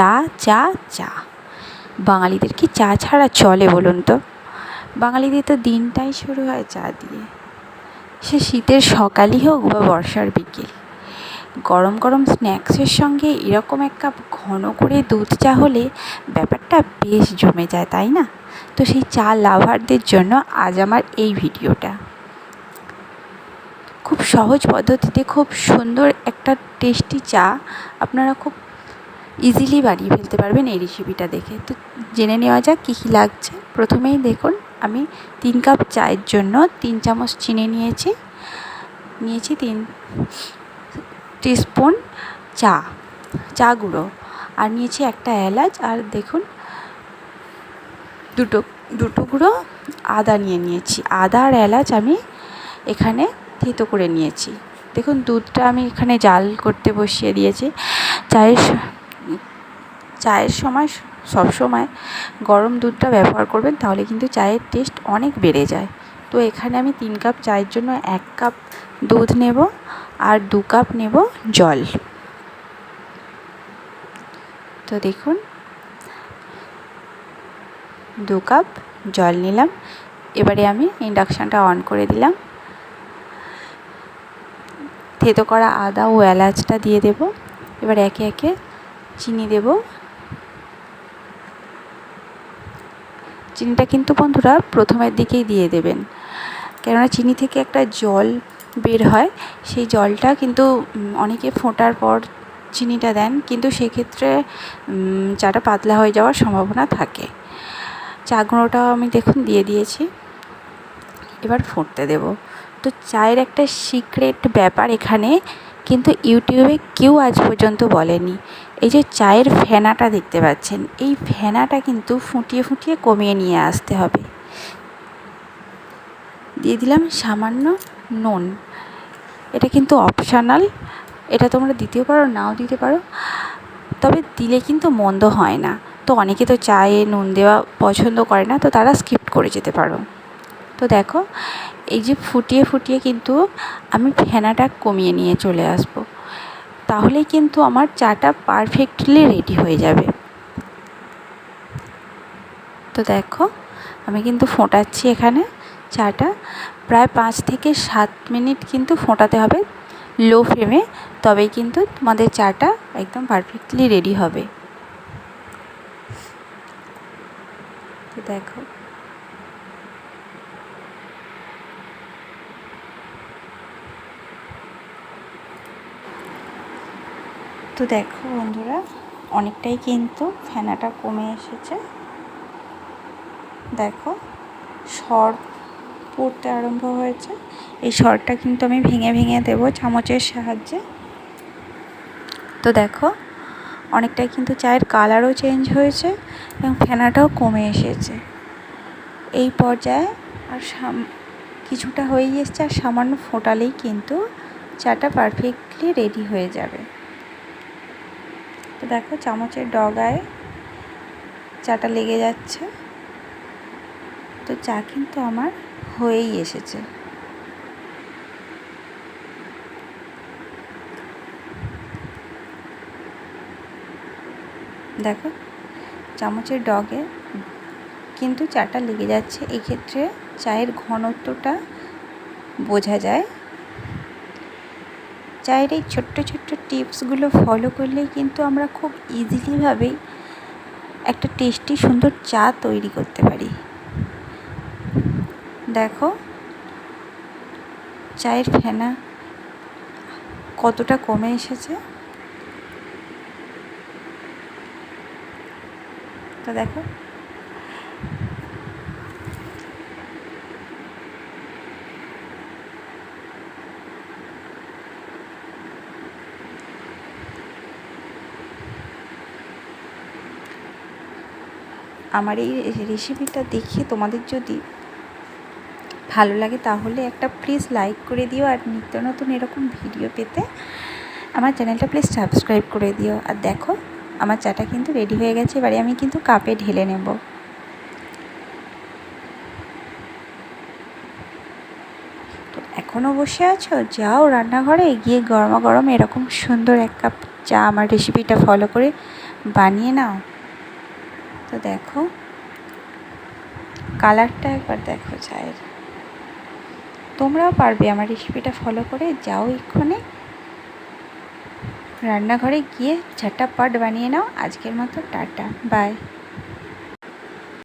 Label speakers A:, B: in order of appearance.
A: চা চা চা। বাঙালিদের কি চা ছাড়া চলে বলুন তো? বাঙালিদের তো দিনটাই শুরু হয় চা দিয়ে। সে শীতের সকালই হোক বা বর্ষার বিকেল। গরম গরম স্ন্যাক্সের সঙ্গে এরকম এক কাপ ঘন করে দুধ চা হলে ব্যাপারটা বেশ জমে যায়, তাই না? তো সেই চা লাভারদের জন্য আজ আমার এই ভিডিওটা। খুব সহজ পদ্ধতিতে খুব সুন্দর একটা টেস্টি চা আপনারা খুব ইজিলি বানিয়ে ফেলতে পারবেন এই রেসিপিটা দেখে। তো জেনে নেওয়া যাক কী কী লাগছে। প্রথমেই দেখুন, আমি তিন কাপ চায়ের জন্য তিন চামচ চিনি নিয়েছি। নিয়েছি তিন টিস্পুন চা চা গুঁড়ো। আর নিয়েছি একটা এলাচ। আর দেখুন, দুটো দুটো গুঁড়ো আদা নিয়ে নিয়েছি। আদা আর এলাচ আমি এখানে থেতো করে নিয়েছি। দেখুন, দুধটা আমি এখানে জাল করতে বসিয়ে দিয়েছি। চায়ের চায়ের সময়, সব সময় গরম দুধটা ব্যবহার করবেন, তাহলে কিন্তু চায়ের টেস্ট অনেক বেড়ে যায়। তো এখানে আমি তিন কাপ চায়ের জন্য এক কাপ দুধ নেব আর দু কাপ নেব জল। তো দেখুন, দু কাপ জল নিলাম। এবারে আমি ইন্ডাকশানটা অন করে দিলাম। থেতো করা আদা ও এলাচটা দিয়ে দেব। এবার একে একে চিনি দেব চিনিটা কিন্তু বন্ধুরা প্রথমের দিকেই দিয়ে দেবেন। কেননা চিনি থেকে একটা জল বের হয়, সেই জলটা কিন্তু অনেকে ফোটার পর চিনিটা দেন, কিন্তু সেক্ষেত্রে চাটা পাতলা হয়ে যাওয়ার সম্ভাবনা থাকে। চা গুঁড়োটাও আমি দেখুন দিয়ে দিয়েছি। এবার ফুটতে দেব। তো চায়ের একটা সিক্রেট ব্যাপার এখানে কিন্তু ইউটিউবে কেউ আজ পর্যন্ত বলেনি। এই যে চায়ের ফেনাটা দেখতে পাচ্ছেন, এই ফেনাটা কিন্তু ফুটিয়ে ফুটিয়ে কমিয়ে নিয়ে আসতে হবে। দিয়ে দিলাম সামান্য নুন। এটা কিন্তু অপশানাল এটা তোমরা দিতেও পারো, নাও দিতে পারো। তবে দিলে কিন্তু মন্দ হয় না। তো অনেকে তো চায়ে নুন দেওয়া পছন্দ করে না, তো তারা স্কিপ করে যেতে পারো। তো দেখো, এই যে ফুটিয়ে ফুটিয়ে কিন্তু আমি ফেনাটা কমিয়ে নিয়ে চলে আসব। তাহলেই কিন্তু আমার চাটা পারফেক্টলি রেডি হয়ে যাবে। তো দেখো, আমি কিন্তু ফোটাচ্ছি এখানে চাটা। প্রায় পাঁচ থেকে সাত মিনিট কিন্তু ফোটাতে হবে লো ফ্লেমে, তবেই কিন্তু তোমাদের চাটা একদম পারফেক্টলি রেডি হবে। তো দেখো। তো দেখো বন্ধুরা, অনেকটাই কিন্তু ফেনাটা কমে এসেছে। দেখো, সর পড়তে আরম্ভ হয়েছে। এই সরটা কিন্তু আমি ভেঙে ভেঙে দেবো চামচের সাহায্যে। তো দেখো, অনেকটাই কিন্তু চায়ের কালারও চেঞ্জ হয়েছে এবং ফেনাটাও কমে এসেছে। এই পর্যায়ে আর সাম, কিছুটা হয়েই এসছে আর সামান্য ফোটালেই কিন্তু চাটা পারফেক্টলি রেডি হয়ে যাবে। তো দেখো চামচের ডগায় চাটা লেগে যাচ্ছে। তো চা কিন্তু আমার হয়েই এসেছে। দেখো চামচের ডগে কিন্তু চাটা লেগে যাচ্ছে। এক্ষেত্রে চায়ের ঘনত্বটা বোঝা যায়। চায়ের এই ছোট্ট ছোট্ট টিপসগুলো ফলো করলেই কিন্তু আমরা খুব ইজিলিভাবেই একটা টেস্টি সুন্দর চা তৈরি করতে পারি। দেখো, চায়ের ফেনা কতটা কমে এসেছে। তো দেখো আমার এই রেসিপিটা দেখে তোমাদের যদি ভালো লাগে, তাহলে একটা প্লিজ লাইক করে দিও আর নিত্য নতুন এরকম ভিডিও পেতে আমার চ্যানেলটা প্লিজ সাবস্ক্রাইব করে দিও। আর দেখো, আমার চাটা কিন্তু রেডি হয়ে গেছে, এবারে আমি কিন্তু কাপে ঢেলে নেব। তো এখনও বসে আছো? যাও রান্নাঘরে গিয়ে গরমা গরম এরকম সুন্দর এক কাপ চা আমার রেসিপিটা ফলো করে বানিয়ে নাও। তো দেখো। কালারটা একবার দেখো চায়ের। তোমরাও পারবে আমার রেসিপিটা ফলো করে, যাও এক্ষণে রান্নাঘরে গিয়ে ঝটাপট বানিয়ে নাও। আজকের মতো টাটা বাই